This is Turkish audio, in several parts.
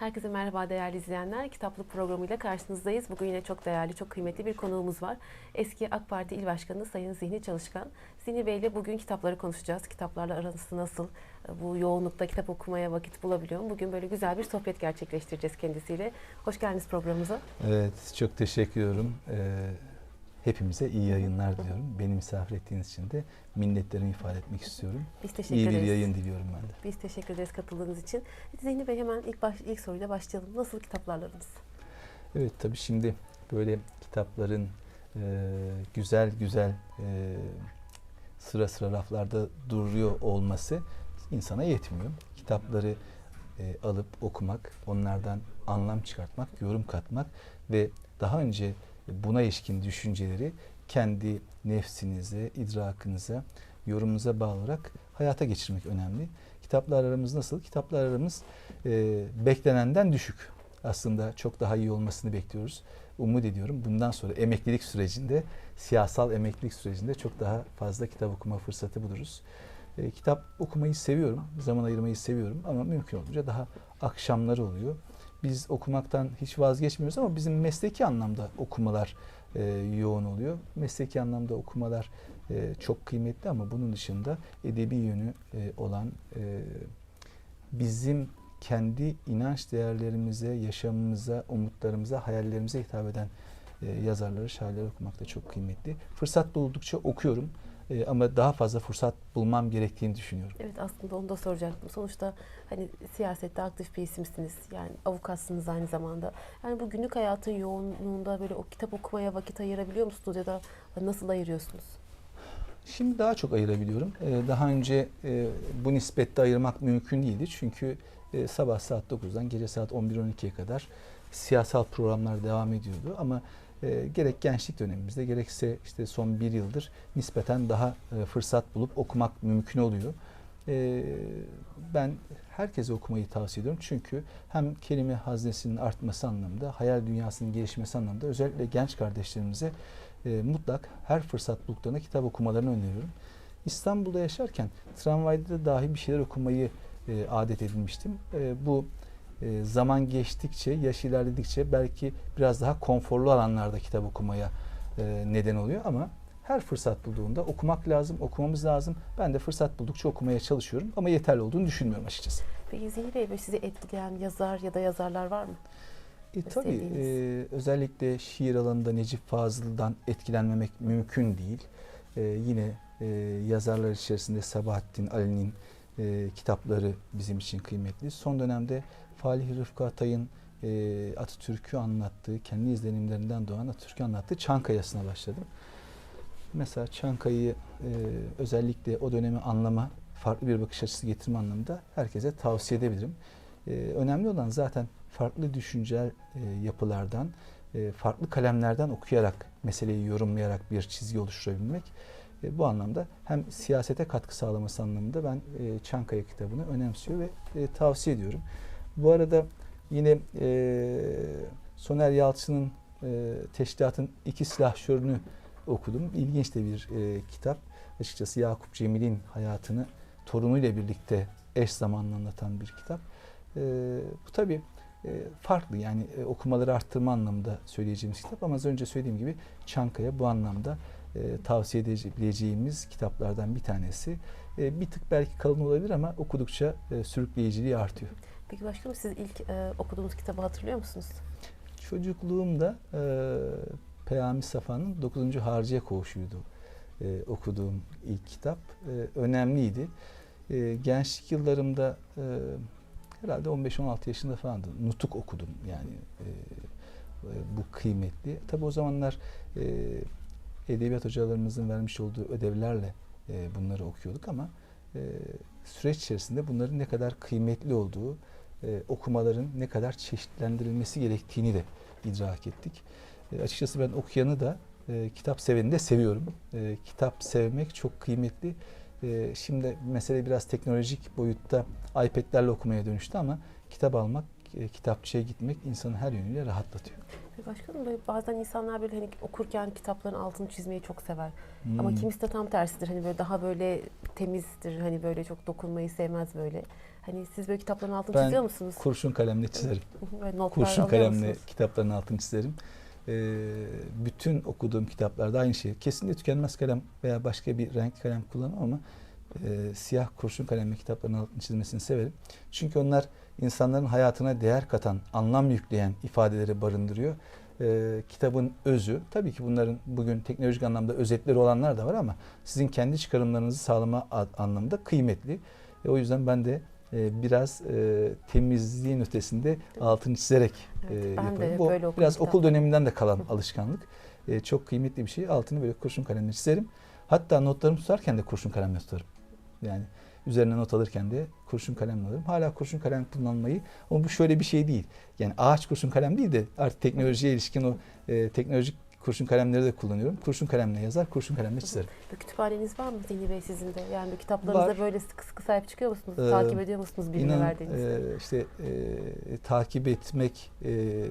Herkese merhaba değerli izleyenler. Kitaplık programıyla karşınızdayız. Bugün yine çok değerli, çok kıymetli bir konuğumuz var. Eski AK Parti İl Başkanı Sayın Zihni Çalışkan. Zihni Bey ile bugün kitapları konuşacağız. Kitaplarla arası nasıl? Bu yoğunlukta kitap okumaya vakit bulabiliyor mu? Bugün böyle güzel bir sohbet gerçekleştireceğiz kendisiyle. Hoş geldiniz programımıza. Evet, çok teşekkür ediyorum. Ee, hepimize iyi yayınlar diliyorum. Beni misafir ettiğiniz için de minnetlerimi ifade etmek istiyorum. Biz teşekkür İyi bir ederiz. yayın diliyorum ben de. Biz teşekkür ederiz katıldığınız için. Zihni Bey hemen ilk baş, ilk soruyla başlayalım. Nasıl kitaplarlarınız? Evet, tabii şimdi böyle kitapların e, güzel güzel e, sıra sıra raflarda duruyor olması insana yetmiyor. Kitapları e, alıp okumak, onlardan anlam çıkartmak, yorum katmak ve daha önce buna ilişkin düşünceleri kendi nefsinize, idrakınıza, yorumunuza bağlı olarak hayata geçirmek önemli. Kitaplar aramız nasıl? Kitaplar aramız e, beklenenden düşük. Aslında çok daha iyi olmasını bekliyoruz. Umut ediyorum bundan sonra emeklilik sürecinde, siyasal emeklilik sürecinde çok daha fazla kitap okuma fırsatı buluruz. E, kitap okumayı seviyorum, zaman ayırmayı seviyorum ama mümkün olunca daha akşamları oluyor. Biz okumaktan hiç vazgeçmiyoruz ama bizim mesleki anlamda okumalar e, yoğun oluyor. Mesleki anlamda okumalar e, çok kıymetli ama bunun dışında edebi yönü e, olan e, bizim kendi inanç değerlerimize, yaşamımıza, umutlarımıza, hayallerimize hitap eden e, yazarları, şairleri okumak da çok kıymetli. Fırsat buldukça okuyorum e, ama daha fazla fırsat bulmam gerektiğini düşünüyorum. Evet aslında onu da soracaktım. Sonuçta hani siyasette aktif bir isimsiniz. Yani avukatsınız aynı zamanda. Yani bu günlük hayatın yoğunluğunda böyle o kitap okumaya vakit ayırabiliyor musunuz ya da nasıl ayırıyorsunuz? Şimdi daha çok ayırabiliyorum. Ee, Daha önce e, bu nispette ayırmak mümkün değildi. Çünkü e, sabah saat 9'dan gece saat 11-12'ye kadar siyasal programlar devam ediyordu. Ama e, gerek gençlik dönemimizde gerekse işte son bir yıldır nispeten daha e, fırsat bulup okumak mümkün oluyor. E, Ben herkese okumayı tavsiye ediyorum. Çünkü hem kelime haznesinin artması anlamında, hayal dünyasının gelişmesi anlamında özellikle genç kardeşlerimize e, mutlak her fırsat bulduklarında kitap okumalarını öneriyorum. İstanbul'da yaşarken tramvayda da dahi bir şeyler okumayı e, adet edinmiştim. E, bu e, zaman geçtikçe, yaş ilerledikçe belki biraz daha konforlu alanlarda kitap okumaya e, neden oluyor ama her fırsat bulduğunda okumak lazım, okumamız lazım. Ben de fırsat buldukça okumaya çalışıyorum ama yeterli olduğunu düşünmüyorum açıkçası. Peki Zihni Bey sizi etkileyen yazar ya da yazarlar var mı? E, tabii e, özellikle şiir alanında Necip Fazıl'dan etkilenmemek mümkün değil. E, yine e, yazarlar içerisinde Sabahattin Ali'nin e, kitapları bizim için kıymetli. Son dönemde Falih Rıfkı Atay'ın e, Atatürk'ü anlattığı, kendi izlenimlerinden doğan Atatürk'ü anlattığı Çankaya'sına başladım. Mesela Çankaya'yı e, özellikle o dönemi anlama, farklı bir bakış açısı getirme anlamında herkese tavsiye edebilirim. E, önemli olan zaten farklı düşüncel e, yapılardan, e, farklı kalemlerden okuyarak, meseleyi yorumlayarak bir çizgi oluşturabilmek. E, bu anlamda hem siyasete katkı sağlaması anlamında ben e, Çankaya kitabını önemsiyor ve e, tavsiye ediyorum. Bu arada yine e, Soner Yalçın'ın e, Teşkilatın iki silahşörünü okudum. İlginç de bir e, kitap. Açıkçası Yakup Cemil'in hayatını torunuyla birlikte eş zamanlı anlatan bir kitap. E, bu tabii e, farklı yani e, okumaları arttırma anlamında söyleyeceğimiz kitap ama az önce söylediğim gibi Çankaya bu anlamda e, tavsiye edebileceğimiz kitaplardan bir tanesi. E, bir tık belki kalın olabilir ama okudukça e, sürükleyiciliği artıyor. Peki başkanım siz ilk e, okuduğunuz kitabı hatırlıyor musunuz? Çocukluğumda e, Peyami Safa'nın 9. Harciye Koğuşu'ydu e, okuduğum ilk kitap. E, önemliydi. E, gençlik yıllarımda e, herhalde 15-16 yaşında falandı. Nutuk okudum yani e, e, bu kıymetli. Tabi o zamanlar e, edebiyat hocalarımızın vermiş olduğu ödevlerle e, bunları okuyorduk ama e, süreç içerisinde bunların ne kadar kıymetli olduğu, e, okumaların ne kadar çeşitlendirilmesi gerektiğini de idrak ettik. E, açıkçası ben okuyanı da e, kitap seveni de seviyorum. E, kitap sevmek çok kıymetli. E, şimdi mesele biraz teknolojik boyutta iPad'lerle okumaya dönüştü ama kitap almak e, kitapçıya gitmek insanı her yönüyle rahatlatıyor. Başkanım bazen insanlar böyle hani okurken kitapların altını çizmeyi çok sever. Ama Hmm. kimisi de tam tersidir. Hani böyle daha böyle temizdir. Hani böyle çok dokunmayı sevmez böyle. Hani siz böyle kitapların altını Ben çiziyor musunuz? kurşun kalemle çizerim. Kurşun kalemle kitapların altını çizerim. Ee, bütün okuduğum kitaplarda aynı şey. Kesinlikle tükenmez kalem veya başka bir renk kalem kullanmam ama e, siyah kurşun kalemle kitapların altını çizmesini severim. Çünkü onlar insanların hayatına değer katan, anlam yükleyen ifadeleri barındırıyor. Ee, kitabın özü, tabii ki bunların bugün teknolojik anlamda özetleri olanlar da var ama sizin kendi çıkarımlarınızı sağlama anlamında kıymetli. E, o yüzden ben de e, biraz e, temizliğin ötesinde altını çizerek Evet, e, yaparım. Bu biraz okul döneminden de kalan alışkanlık. E, çok kıymetli bir şey. Altını böyle kurşun kalemle çizerim. Hatta notlarımı tutarken de kurşun kalemle tutarım. Yani üzerine not alırken de kurşun kalemle alırım. Hala kurşun kalem kullanmayı ama bu şöyle bir şey değil. Yani ağaç kurşun kalem değil de artık teknolojiye ilişkin o e, teknolojik kurşun kalemleri de kullanıyorum. Kurşun kalemle yazar, kurşun kalemle çizerim. Bir kütüphaneniz var mı Zihni Bey sizin de? Yani kitaplarınıza Var. böyle sıkı sıkı sahip çıkıyor musunuz? Ee, Takip ediyor musunuz birine İnan verdiğinizde? e, işte e, takip etmek e,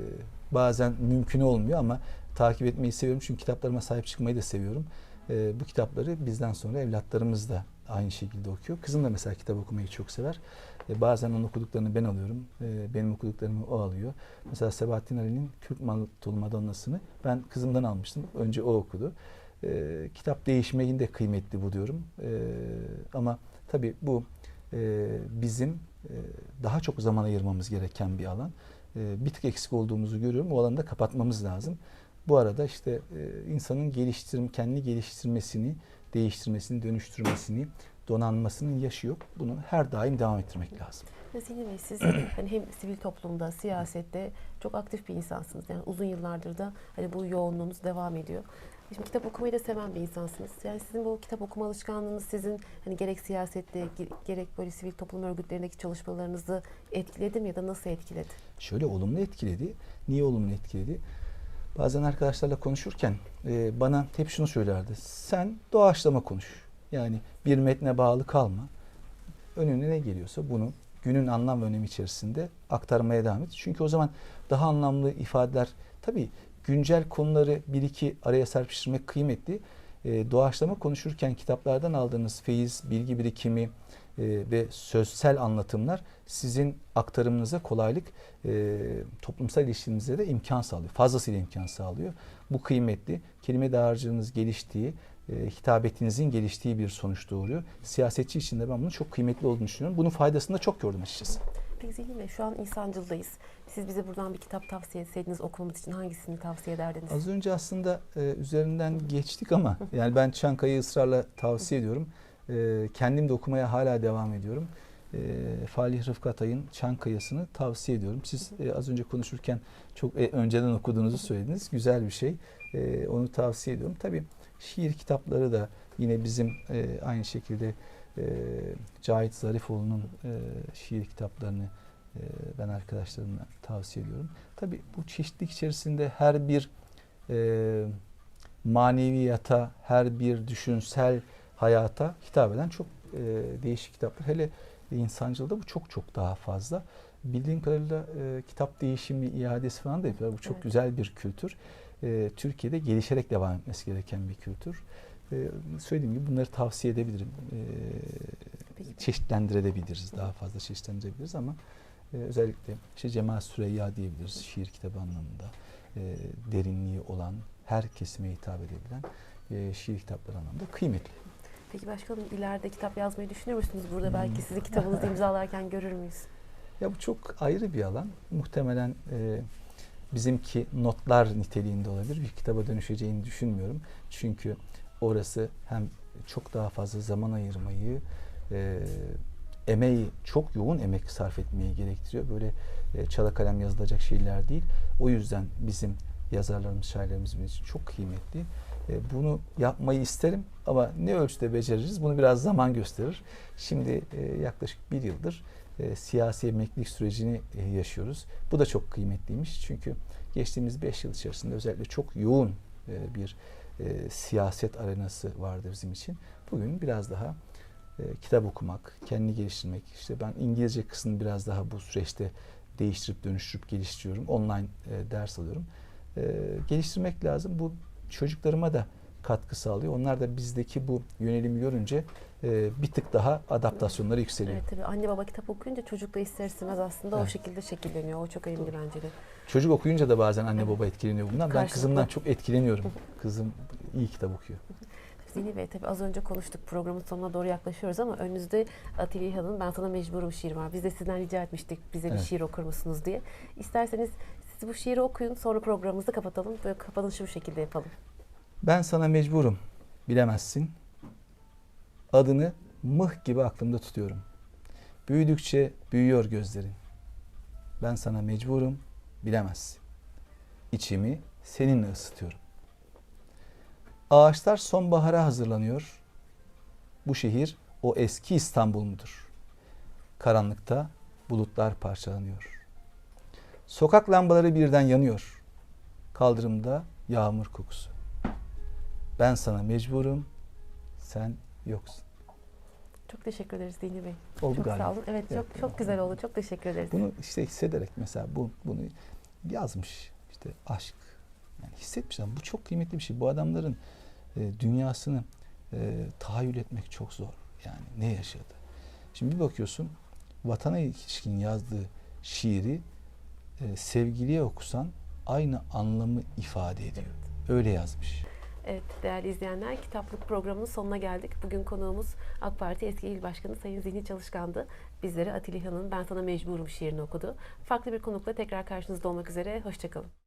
bazen mümkün olmuyor ama takip etmeyi seviyorum çünkü kitaplarıma sahip çıkmayı da seviyorum. E, bu kitapları bizden sonra evlatlarımız da aynı şekilde okuyor. Kızım da mesela kitap okumayı çok sever. E, bazen onun okuduklarını ben alıyorum. E, benim okuduklarımı o alıyor. Mesela Sebahattin Ali'nin Kürk Maltolu Madonna'sını ben kızımdan almıştım. Önce o okudu. E, kitap değişmeyi de kıymetli buluyorum. E, ama tabii bu e, bizim e, daha çok zaman ayırmamız gereken bir alan. E, bir tık eksik olduğumuzu görüyorum. O alanı da kapatmamız lazım. Bu arada işte e, insanın geliştirim, kendini geliştirmesini, değiştirmesini, dönüştürmesini, donanmasının yaşı yok. Bunu her daim devam ettirmek lazım. Zihni Bey siz hani hem sivil toplumda, siyasette çok aktif bir insansınız. Yani uzun yıllardır da hani bu yoğunluğunuz devam ediyor. Şimdi kitap okumayı da seven bir insansınız. Yani sizin bu kitap okuma alışkanlığınız sizin hani gerek siyasette ge- gerek böyle sivil toplum örgütlerindeki çalışmalarınızı etkiledi mi ya da nasıl etkiledi? Şöyle olumlu etkiledi. Niye olumlu etkiledi? Bazen arkadaşlarla konuşurken e, bana hep şunu söylerdi. Sen doğaçlama konuş. Yani bir metne bağlı kalma. Önüne ne geliyorsa bunu günün anlam ve önemi içerisinde aktarmaya devam et. Çünkü o zaman daha anlamlı ifadeler tabii güncel konuları bir iki araya serpiştirmek kıymetli. E, doğaçlama konuşurken kitaplardan aldığınız feyiz, bilgi birikimi ve sözsel anlatımlar sizin aktarımınıza kolaylık, e, toplumsal ilişkinize de imkan sağlıyor. Fazlasıyla imkan sağlıyor. Bu kıymetli. Kelime dağarcığınız geliştiği, e, hitabetinizin geliştiği bir sonuç doğuruyor. Siyasetçi için de ben bunun çok kıymetli olduğunu düşünüyorum. Bunun faydasını da çok gördüm açıkçası. Peki Zihni Bey şu an insancıldayız. Siz bize buradan bir kitap tavsiye etseydiniz okumamız için hangisini tavsiye ederdiniz? Az önce aslında e, üzerinden geçtik ama yani ben Çankaya'yı ısrarla tavsiye ediyorum. E, kendim de okumaya hala devam ediyorum. E, Falih Rıfkı Atay'ın Çankaya'sını tavsiye ediyorum. Siz e, az önce konuşurken çok e, önceden okuduğunuzu söylediniz. Güzel bir şey. E, onu tavsiye ediyorum. Tabii şiir kitapları da yine bizim e, aynı şekilde e, Cahit Zarifoğlu'nun e, şiir kitaplarını e, ben arkadaşlarıma tavsiye ediyorum. Tabii bu çeşitlilik içerisinde her bir e, maneviyata, her bir düşünsel hayata hitap eden çok e, değişik kitaplar. Hele insancılda bu çok çok daha fazla. Bildiğim kadarıyla e, kitap değişimi, iadesi falan da yapıyorlar. Bu çok Evet. güzel bir kültür. E, Türkiye'de gelişerek devam etmesi gereken bir kültür. E, söylediğim gibi bunları tavsiye edebilirim. E, Peki. çeşitlendirebiliriz, daha fazla çeşitlendirebiliriz ama e, özellikle işte Cemal Süreyya diyebiliriz şiir kitabı anlamında. E, derinliği olan, her kesime hitap edebilen e, şiir kitapları anlamında kıymetli. Peki başkanım ileride kitap yazmayı düşünüyor musunuz? Burada belki sizi kitabınızı imzalarken görür müyüz? Ya bu çok ayrı bir alan. Muhtemelen e, bizimki notlar niteliğinde olabilir. Bir kitaba dönüşeceğini düşünmüyorum. Çünkü orası hem çok daha fazla zaman ayırmayı, e, emeği, çok yoğun emek sarf etmeyi gerektiriyor. Böyle e, çala kalem yazılacak şeyler değil. O yüzden bizim yazarlarımız, şairlerimiz için çok kıymetli. E, bunu yapmayı isterim ama ne ölçüde beceririz bunu biraz zaman gösterir. Şimdi e, yaklaşık bir yıldır e, siyasi emeklilik sürecini yaşıyoruz. Bu da çok kıymetliymiş çünkü geçtiğimiz 5 yıl içerisinde özellikle çok yoğun bir siyaset arenası vardı bizim için. Bugün biraz daha kitap okumak, kendini geliştirmek, işte ben İngilizce kısmını biraz daha bu süreçte değiştirip dönüştürüp geliştiriyorum. Online ders alıyorum. Geliştirmek lazım. Bu çocuklarıma da katkı sağlıyor. Onlar da bizdeki bu yönelimi görünce e, bir tık daha adaptasyonları yükseliyor. Evet tabii anne baba kitap okuyunca çocuk da ister istemez aslında o Evet. şekilde şekilleniyor. O çok önemli bence de. Çocuk okuyunca da bazen anne baba etkileniyor bundan. Ben Karşılıklı. kızımdan çok etkileniyorum. Kızım iyi kitap okuyor. Zihni Bey tabii az önce konuştuk programın sonuna doğru yaklaşıyoruz ama önünüzde Atilla İlhan'ın Ben Sana Mecburum şiir var. Biz de sizden rica etmiştik bize bir Evet. şiir okur musunuz diye. İsterseniz siz bu şiiri okuyun sonra programımızı kapatalım. Böyle kapanışı bu şekilde yapalım. Ben sana mecburum, bilemezsin. Adını mıh gibi aklımda tutuyorum. Büyüdükçe büyüyor gözlerin. Ben sana mecburum, bilemezsin. İçimi seninle ısıtıyorum. Ağaçlar sonbahara hazırlanıyor. Bu şehir o eski İstanbul mudur? Karanlıkta bulutlar parçalanıyor. Sokak lambaları birden yanıyor. Kaldırımda yağmur kokusu. Ben sana mecburum, sen yoksun. Çok teşekkür ederiz Zihni Bey. Oldu çok galiba. sağ olun. Evet, Evet, çok çok güzel oldu. Çok teşekkür ederiz. Bunu işte hissederek mesela bu bunu yazmış. işte aşk. Yani hissetmiş adam. Bu çok kıymetli bir şey. Bu adamların e, dünyasını e, tahayyül etmek çok zor. Yani ne yaşadı. Şimdi bir bakıyorsun vatana ilişkin yazdığı şiiri e, sevgiliye okusan aynı anlamı ifade ediyor. Öyle yazmış. Evet değerli izleyenler kitaplık programının sonuna geldik. Bugün konuğumuz AK Parti eski il başkanı Sayın Zihni Çalışkan'dı. Bizlere Atilla İlhan'ın Ben Sana Mecburum şiirini okudu. Farklı bir konukla tekrar karşınızda olmak üzere. Hoşçakalın.